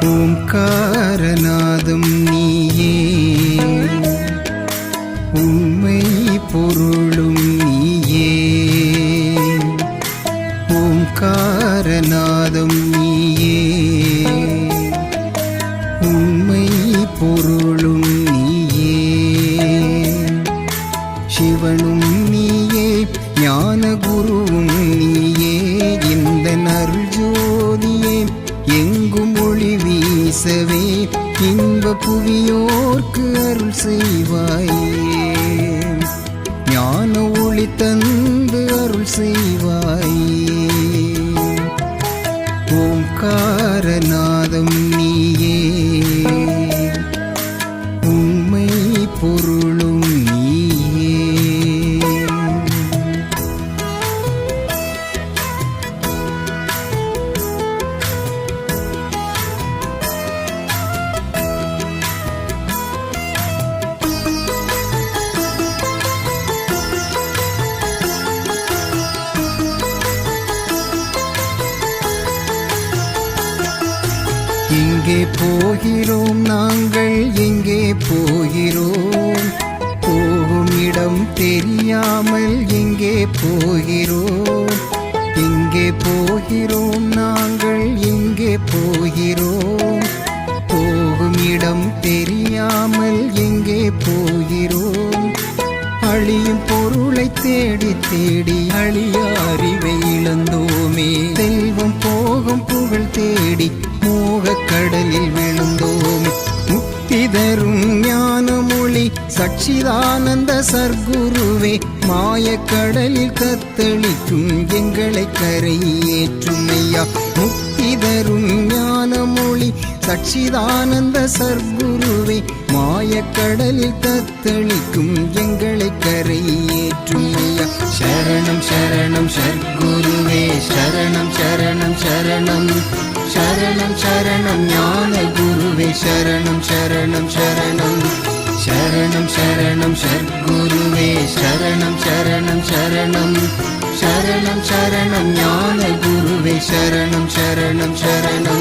ஓம்காரநாதம் நீயே. உண்மை பொருளும் நீயே. ஓம்காரநாதம் நீயே. உண்மை பொருளும் நீயே. சிவனும் நீயே ஞான குருவும் நீயே. இந்த அருள் ஜோதியே எங்கும் ஒளி வீசவே இன்ப புவியோர்க்கு அருள் செய்வாயே. ஞான ஒளி தந்து அருள் செய்வாயே. எங்கே போகிறோம் நாங்கள் எங்கே போகிறோம். போகும் இடம் தெரியாமல் எங்கே போகிறோம். எங்கே போகிறோம் நாங்கள் எங்கே போகிறோம். போகும் இடம் தெரியாமல் எங்கே போகிறோம். அழியும் பொருளை தேடி தேடி அழிய அறிவை இழந்தோமே. செல்வம் போகும் புகழ் தேடி மோகக் கடலில் விழுந்தோமே. முக்தி தரும் ஞானமொழி சச்சிதானந்த சர்க்குருவே மாயக் கடலில் தத்தளிக்கும் எங்களை கரையேற்றும் ஐயா முக்தி தரும் ஞானமொழி சச்சிதானந்த சர்க்குருவே மாயக் கடலில் தத்தளிக்கும் எங்களை கரையேற்றும் ஐயா சரணம் சரணம் சர்க்குருவே சரணம் சரணம் சரணம். சரணம் ஞான குருவே சரணம் சரணம் சரணம். சரணம் சரணம் சர்க்குருவே சரணம் சரணம் சரணம். சரணம் சரணம் ஞான குருவே சரணம் சரணம் சரணம்.